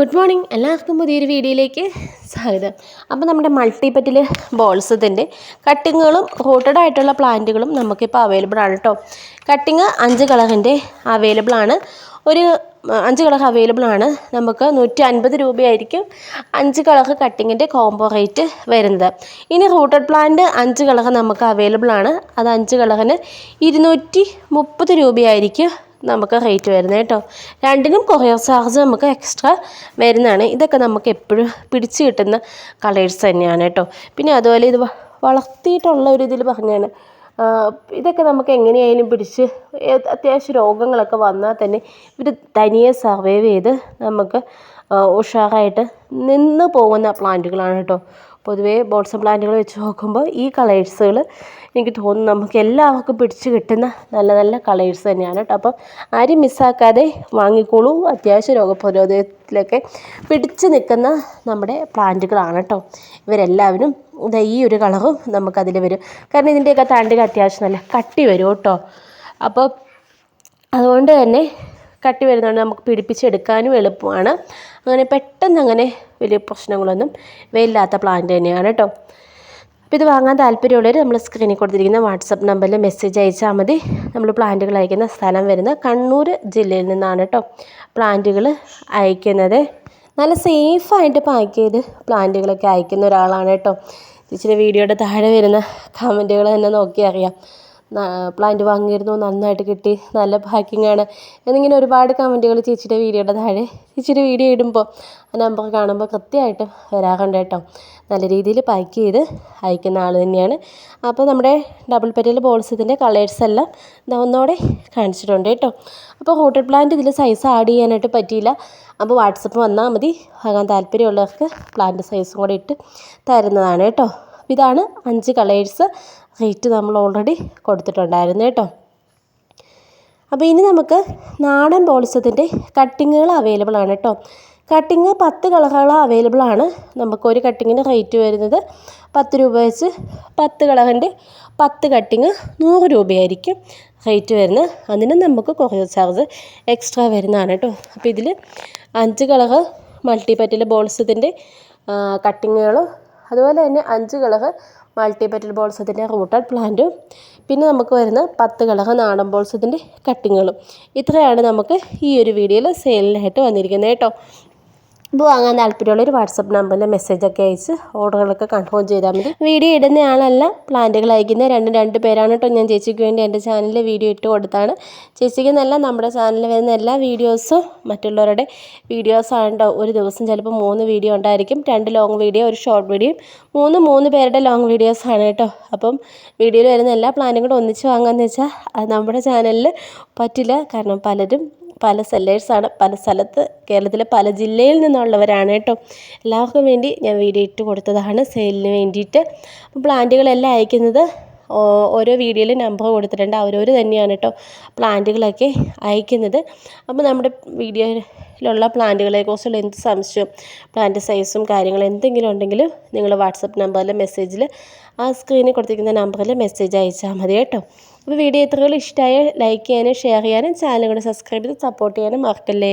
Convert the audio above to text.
Good morning. എല്ലാവർക്കും പുതിയൊരു വീഡിയോയിലേക്ക് സ്വാഗതം. അപ്പോൾ നമ്മുടെ മൾട്ടിപ്പറ്റിൽ ബോൾസത്തിന്റെ കട്ടിങ്ങുകളും റൂട്ടഡ് ആയിട്ടുള്ള പ്ലാന്റുകളും നമുക്കിപ്പോൾ അവൈലബിൾ ആണ് കേട്ടോ കട്ടിങ് അഞ്ച് കളറിന്റെ അവൈലബിൾ ആണ്. ഒരു അഞ്ച് കളർ അവൈലബിൾ ആണ്. നമുക്ക് നൂറ്റി അൻപത് രൂപയായിരിക്കും അഞ്ച് കളർ കട്ടിങ്ങിന്റെ കോംബോ റേറ്റ് വരുന്നത്. ഇനി റൂട്ടഡ് പ്ലാന്റ് അഞ്ച് കളർ നമുക്ക് അവൈലബിൾ ആണ്. അത് അഞ്ച് കളറിന് ഇരുന്നൂറ്റി മുപ്പത് രൂപയായിരിക്കും നമുക്ക് റേറ്റ് വരുന്നത് കേട്ടോ. രണ്ടിനും കൊറിയർ ചാർജ് നമുക്ക് എക്സ്ട്രാ വരുന്നതാണ്. ഇതൊക്കെ നമുക്ക് എപ്പോഴും പിടിച്ച് കിട്ടുന്ന കളേഴ്സ് തന്നെയാണ് കേട്ടോ. പിന്നെ അതുപോലെ ഇത് വളർത്തിയിട്ടുള്ള ഒരു ഇതിൽ പറഞ്ഞാണ് ഇതൊക്കെ നമുക്ക് എങ്ങനെയായാലും പിടിച്ച് അത്യാവശ്യം രോഗങ്ങളൊക്കെ വന്നാൽ തന്നെ ഇവർ തനിയെ സർവൈവ് ചെയ്ത് നമുക്ക് ഉഷാറായിട്ട് നിന്ന് പോകുന്ന പ്ലാന്റുകളാണ് കേട്ടോ. പൊതുവേ ബോൾസം പ്ലാന്റുകൾ വെച്ച് നോക്കുമ്പോൾ ഈ കളേഴ്സുകൾ എനിക്ക് തോന്നുന്നു നമുക്ക് എല്ലാവർക്കും പിടിച്ച് കിട്ടുന്ന നല്ല നല്ല കളേഴ്സ് തന്നെയാണ് കേട്ടോ. അപ്പം ആരും മിസ്സാക്കാതെ വാങ്ങിക്കോളൂ. അത്യാവശ്യം രോഗപ്രതിരോധത്തിലൊക്കെ പിടിച്ച് നിൽക്കുന്ന നമ്മുടെ പ്ലാന്റുകളാണ് കേട്ടോ. ഇവരെല്ലാവരും ഇതാ ഈ ഒരു കളറും നമുക്കതിൽ വരും. കാരണം ഇതിന്റെയൊക്കെ തണ്ടിൽ അത്യാവശ്യം നല്ല കട്ടി വരും കേട്ടോ. അപ്പോൾ അതുകൊണ്ട് തന്നെ കട്ടി വരുന്നതുകൊണ്ട് നമുക്ക് പിടിപ്പിച്ചെടുക്കാനും എളുപ്പമാണ്. അങ്ങനെ പെട്ടെന്ന് അങ്ങനെ വലിയ പ്രശ്നങ്ങളൊന്നും വരില്ലാത്ത പ്ലാന്റ് തന്നെയാണ് കേട്ടോ അപ്പോൾ ഇത് വാങ്ങാൻ താല്പര്യമുള്ളവർ നമ്മൾ സ്ക്രീനിൽ കൊടുത്തിരിക്കുന്ന വാട്സപ്പ് നമ്പറിൽ മെസ്സേജ് അയച്ചാൽ മതി. നമ്മൾ പ്ലാന്റുകൾ അയക്കുന്ന സ്ഥലം വരുന്നത് കണ്ണൂർ ജില്ലയിൽ നിന്നാണ് കേട്ടോ പ്ലാന്റുകൾ അയക്കുന്നത്. നല്ല സേഫായിട്ട് പാക്ക് ചെയ്ത് പ്ലാന്റുകളൊക്കെ അയക്കുന്ന ഒരാളാണ് കേട്ടോ ചേച്ചിയുടെ വീഡിയോയുടെ താഴെ വരുന്ന കമന്റുകൾ തന്നെ നോക്കി അറിയാം പ്ലാന്റ് വാങ്ങിയിരുന്നു നന്നായിട്ട് കിട്ടി നല്ല പാക്കിംഗ് ആണ്. എന്നിങ്ങനെ ഒരുപാട് കമന്റുകൾ ചേച്ചിയുടെ വീഡിയോയുടെ താഴെ ചേച്ചിയുടെ വീഡിയോ ഇടുമ്പോൾ നമ്പർ കാണുമ്പോൾ കൃത്യമായിട്ട് വരാറുണ്ട് കേട്ടോ. നല്ല രീതിയിൽ പാക്ക് ചെയ്ത് അയക്കുന്ന ആൾ തന്നെയാണ്. അപ്പോൾ നമ്മുടെ ഡബിൾ പെറ്റൽ ബോൾസിന്റെ കളേഴ്സ് എല്ലാം ഒന്നോടെ കാണിച്ചിട്ടുണ്ട് കേട്ടോ. അപ്പോൾ ഹോട്ടൽ പ്ലാന്റ് ഇതിൽ സൈസ് ആഡ് ചെയ്യാനായിട്ട് പറ്റിയില്ല. അപ്പോൾ വാട്സപ്പ് വന്നാൽ മതി. വാങ്ങാൻ താല്പര്യമുള്ളവർക്ക് പ്ലാന്റ് സൈസും കൂടെ ഇട്ട് തരുന്നതാണ് കേട്ടോ. അപ്പോൾ ഇതാണ് അഞ്ച് കളേഴ്സ് റേറ്റ് നമ്മൾ ഓൾറെഡി കൊടുത്തിട്ടുണ്ടായിരുന്നു കേട്ടോ. അപ്പോൾ ഇനി നമുക്ക് നാടൻ പോളിസത്തിന്റെ കട്ടിങ്ങുകൾ അവൈലബിൾ ആണ് കേട്ടോ. കട്ടിങ് പത്ത് കളറുകൾ അവൈലബിൾ ആണ്. നമുക്ക് ഒരു കട്ടിങ്ങിന് റേറ്റ് വരുന്നത് പത്ത് രൂപ വെച്ച് പത്ത് കളറിന്റെ പത്ത് കട്ടിങ് നൂറ് രൂപയായിരിക്കും റേറ്റ് വരുന്നത്. അതിന് നമുക്ക് കുറേ ചാർജ് എക്സ്ട്രാ വരുന്നതാണ് കേട്ടോ. അപ്പോൾ ഇതിൽ അഞ്ച് കളറ് മൾട്ടിപ്പറ്റിലെ ബോൾസത്തിന്റെ കട്ടിങ്ങുകളും അതുപോലെ തന്നെ അഞ്ച് കളറ് മൾട്ടിപ്പറ്റൽ ബോൾസത്തിന്റെ റൂട്ടഡ് പ്ലാന്റും പിന്നെ നമുക്ക് വരുന്ന പത്ത് കളറ് നാടൻ ബോൾസത്തിന്റെ കട്ടിങ്ങുകളും ഇത്രയാണ് നമുക്ക് ഈ ഒരു വീഡിയോയിൽ സെയിലിനായിട്ട് വന്നിരിക്കുന്നത് കേട്ടോ. ഇത് വാങ്ങാൻ താല്പര്യമുള്ള ഒരു വാട്സപ്പ് നമ്പറിൽ മെസ്സേജൊക്കെ അയച്ച് ഓർഡറുകളൊക്കെ കൺഫേം ചെയ്താൽ മതി. വീഡിയോ ഇടുന്ന ആളല്ല പ്ലാന്റുകൾ അയക്കുന്ന രണ്ട് രണ്ട് പേരാണ് കേട്ടോ ഞാൻ ചേച്ചിക്ക് വേണ്ടി എന്റെ ചാനലിൽ വീഡിയോ ഇട്ട് കൊടുത്താണ്. ചേച്ചിക്ക് നല്ല നമ്മുടെ ചാനലിൽ വരുന്ന എല്ലാ വീഡിയോസും മറ്റുള്ളവരുടെ വീഡിയോസാണ് കേട്ടോ ഒരു ദിവസം ചിലപ്പോൾ മൂന്ന് വീഡിയോ ഉണ്ടായിരിക്കും. രണ്ട് ലോങ് വീഡിയോ ഒരു ഷോർട്ട് വീഡിയോ മൂന്ന് മൂന്ന് പേരുടെ ലോങ് വീഡിയോസാണ് കേട്ടോ അപ്പം വീഡിയോയിൽ വരുന്ന എല്ലാ പ്ലാനും കൂടെ ഒന്നിച്ച് വാങ്ങാമെന്ന് വെച്ചാൽ അത് നമ്മുടെ ചാനലിൽ പറ്റില്ല. കാരണം പലരും പല സെല്ലേഴ്സാണ് പല സ്ഥലത്ത് കേരളത്തിലെ പല ജില്ലയിൽ നിന്നുള്ളവരാണ് കേട്ടോ. എല്ലാവർക്കും വേണ്ടി ഞാൻ വീഡിയോ ഇട്ട് കൊടുത്തതാണ്. സെയിലിന് വേണ്ടിയിട്ട്. അപ്പോൾ പ്ലാന്റുകളെല്ലാം അയക്കുന്നത് ഓരോ വീഡിയോയിൽ നമ്പർ കൊടുത്തിട്ടുണ്ട്. അവരവർ തന്നെയാണ് കേട്ടോ പ്ലാന്റുകളൊക്കെ അയക്കുന്നത്. അപ്പോൾ നമ്മുടെ വീഡിയോയിലുള്ള പ്ലാന്റുകളെക്കുറിച്ചുള്ള എന്ത് സംശയവും പ്ലാന്റ് സൈസും കാര്യങ്ങളും എന്തെങ്കിലും ഉണ്ടെങ്കിൽ നിങ്ങൾ വാട്സപ്പ് നമ്പറിൽ മെസ്സേജിൽ ആ സ്ക്രീനിൽ കൊടുത്തിരിക്കുന്ന നമ്പറിൽ മെസ്സേജ് അയച്ചാൽ മതി കേട്ടോ. അപ്പോൾ വീഡിയോ ഇത്രയും ഇഷ്ടമായ ലൈക്ക് ചെയ്യാനും ഷെയർ ചെയ്യാനും ചാനൽ കൂടെ സബ്സ്ക്രൈബ് ചെയ്ത് സപ്പോർട്ട് ചെയ്യാനും മറക്കല്ലേ?